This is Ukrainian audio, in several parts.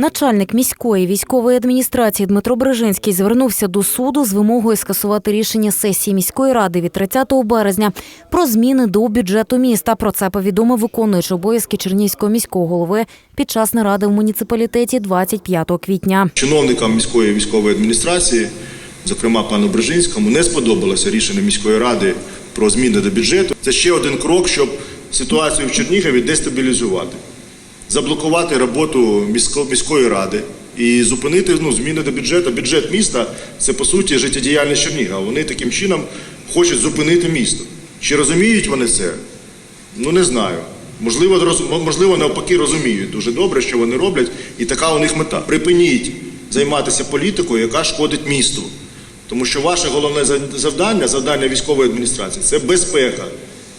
Начальник міської військової адміністрації Дмитро Брижинський звернувся до суду з вимогою скасувати рішення сесії міської ради від 30 березня про зміни до бюджету міста. Про це повідомив виконуючий обов'язки Чернігівського міського голови під час наради в муніципалітеті 25 квітня. Чиновникам міської військової адміністрації, зокрема пану Брижинському, не сподобалося рішення міської ради про зміни до бюджету. Це ще один крок, щоб ситуацію в Чернігові дестабілізувати, заблокувати роботу міської ради і зупинити ну, зміни до бюджету. Бюджет міста це по суті життєдіяльність Чернігова. Вони таким чином хочуть зупинити місто. Чи розуміють вони це? Ну не знаю. Можливо, можливо, навпаки, розуміють дуже добре, що вони роблять, і така у них мета. Припиніть займатися політикою, яка шкодить місту. Тому що ваше головне завдання, завдання військової адміністрації це безпека.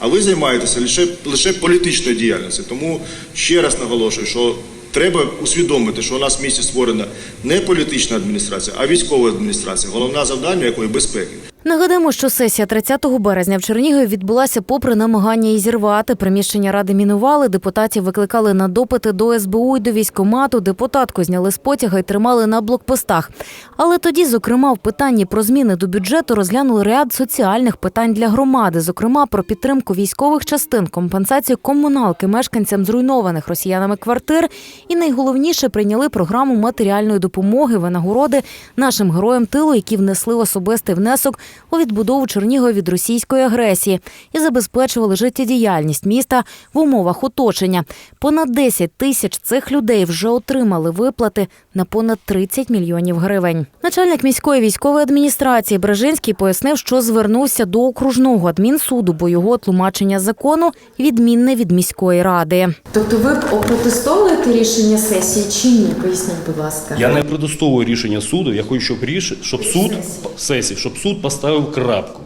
А ви займаєтеся лише, лише політичною діяльністю. Тому ще раз наголошую, що треба усвідомити, що у нас в місті створена не політична адміністрація, а військова адміністрація, головне завдання якої безпеки. Нагадаємо, що сесія 30 березня в Чернігові відбулася попри намагання її зірвати. Приміщення ради мінували, депутатів викликали на допити до СБУ і до військкомату. Депутатку зняли з потяга і тримали на блокпостах. Але тоді, зокрема, в питанні про зміни до бюджету розглянули ряд соціальних питань для громади, зокрема про підтримку військових частин, компенсацію комуналки мешканцям зруйнованих росіянами квартир. І найголовніше прийняли програму матеріальної допомоги винагороди нашим героям тилу, які внесли особистий внесок у відбудову Чернігова від російської агресії і забезпечували життєдіяльність міста в умовах оточення. Понад 10 тисяч цих людей вже отримали виплати на понад 30 мільйонів гривень. Начальник міської військової адміністрації Брежинський пояснив, що звернувся до окружного адмінсуду, бо його тлумачення закону відмінне від міської ради. Тобто ви опротестовуєте рішення сесії чи ні? Поясніть, будь ласка. Я не протестовую рішення суду. Я хочу, щоб ріш... щоб суд сесії, щоб суд поставив крапку.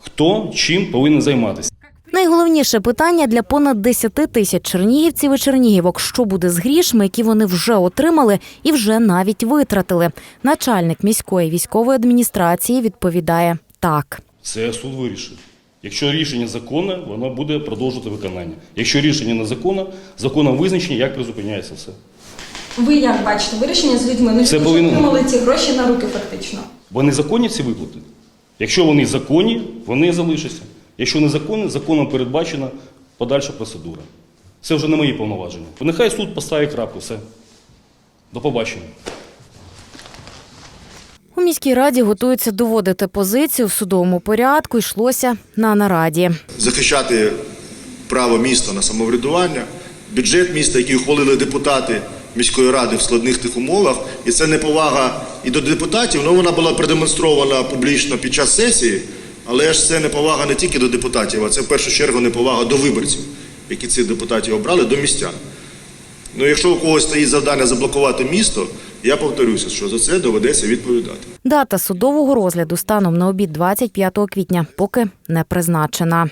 Хто чим повинен займатися? Найголовніше питання для понад 10 тисяч чернігівців і чернігівок, що буде з грішми, які вони вже отримали і вже навіть витратили. Начальник міської військової адміністрації відповідає так. Це суд вирішить. Якщо рішення законне, воно буде продовжувати виконання. Якщо рішення незаконне, законом визначення, як призупиняється все. Ви як бачите вирішення з людьми? Ну, Це повинно- отримали ці гроші на руки фактично. Вони законні ці виплати? Якщо вони законні, вони залишаться. Якщо незаконні, законом передбачена подальша процедура. Це вже не мої повноваження. Нехай суд поставить крапку, все. До побачення. У міській раді готуються доводити позицію в судовому порядку. Йшлося на нараді. захищати право міста на самоврядування, бюджет міста, який ухвалили депутати міської ради в складних тих умовах, і це неповага і до депутатів. Ну вона була продемонстрована публічно під час сесії, але ж це неповага не тільки до депутатів, а це в першу чергу неповага до виборців, які цих депутатів обрали, до містян. Ну, якщо у когось стоїть завдання заблокувати місто, я повторюся, що за це доведеться відповідати. Дата судового розгляду станом на обід 25 квітня поки не призначена.